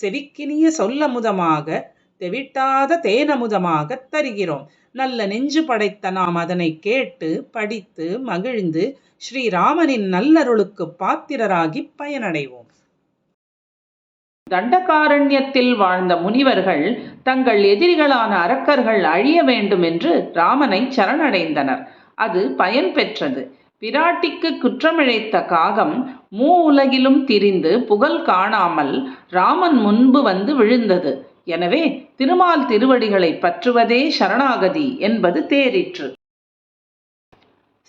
செவிக்கினிய சொல்லமுதமாக தெவிட்டாத தேனமுதமாகத் தருகிறோம். நல்ல நெஞ்சு படைத்த நாம் அதனை கேட்டு படித்து மகிழ்ந்து ஸ்ரீராமனின் நல்லருளுக்கு பாத்திரராகிப் பயனடைவோம். தண்டகாரண்யத்தில் வாழ்ந்த முனிவர்கள் தங்கள் எதிரிகளான அரக்கர்கள் அழிய வேண்டும் என்று ராமனை சரணடைந்தனர். அது பயன் பெற்றது பிராட்டிக்கு குற்றமிழைத்த காகம் மூ உலகிலும் திரிந்து புகழ் காணாமல் ராமன் முன்பு வந்து விழுந்தது. எனவே திருமால் திருவடிகளை பற்றுவதே சரணாகதி என்பது தேறிற்று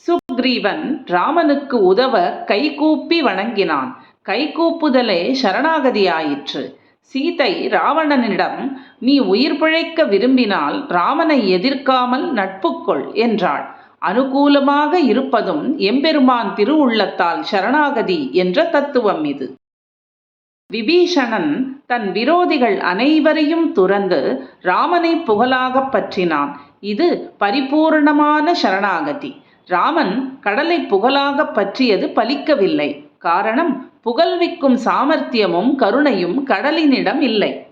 சுக்ரீவன் ராமனுக்கு உதவ கைகூப்பி வணங்கினான். கைகூப்புதலே சரணாகதியாயிற்று. சீதை ராவணனிடம் நீ உயிர் பிழைக்க விரும்பினால் ராமனை எதிர்க்காமல் நட்புக்கொள் என்றாள். அனுகூலமாக இருப்பதும் எம்பெருமான் திருவுள்ளத்தால் சரணாகதி என்ற தத்துவம் இது. விபீஷணன் தன் விரோதிகள் அனைவரையும் துறந்து ராமனை புகழாகப் பற்றினான். இது பரிபூரணமான சரணாகதி. ராமன் கடலை புகழாகப் பற்றியது பலிக்கவில்லை. காரணம் புகழ்விக்கும் சாமர்த்தியமும் கருணையும் கடலினிடம் இல்லை.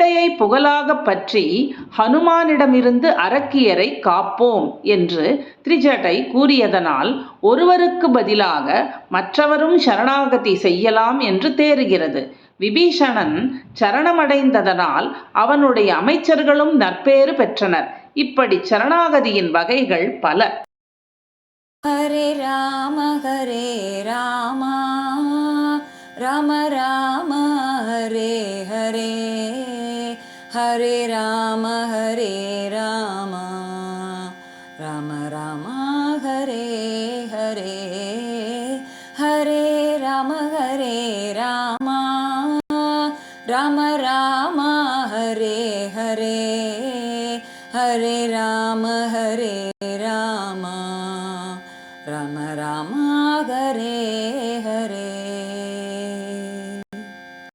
சீத்தையை புகழாகப் பற்றி ஹனுமானிடமிருந்து அரக்கியரை காப்போம் என்று திரிஜடை கூறியதனால் ஒருவருக்கு பதிலாக மற்றவரும் சரணாகதி செய்யலாம் என்று தேறுகிறது. விபீஷணன் சரணமடைந்ததனால் அவனுடைய அமைச்சர்களும் நற்பேறு பெற்றனர். இப்படி சரணாகதியின் வகைகள் பல. ஹரே ராம ஹரே ஹரே ராம ஹரே ராமா. ராம ராமா ஹரே ஹரே. ஹரே ராம ஹரே ராமா. ராம ராமா ஹரே ஹரே. ஹரே ராம ஹரே ராமா. ராம ராமா ஹரே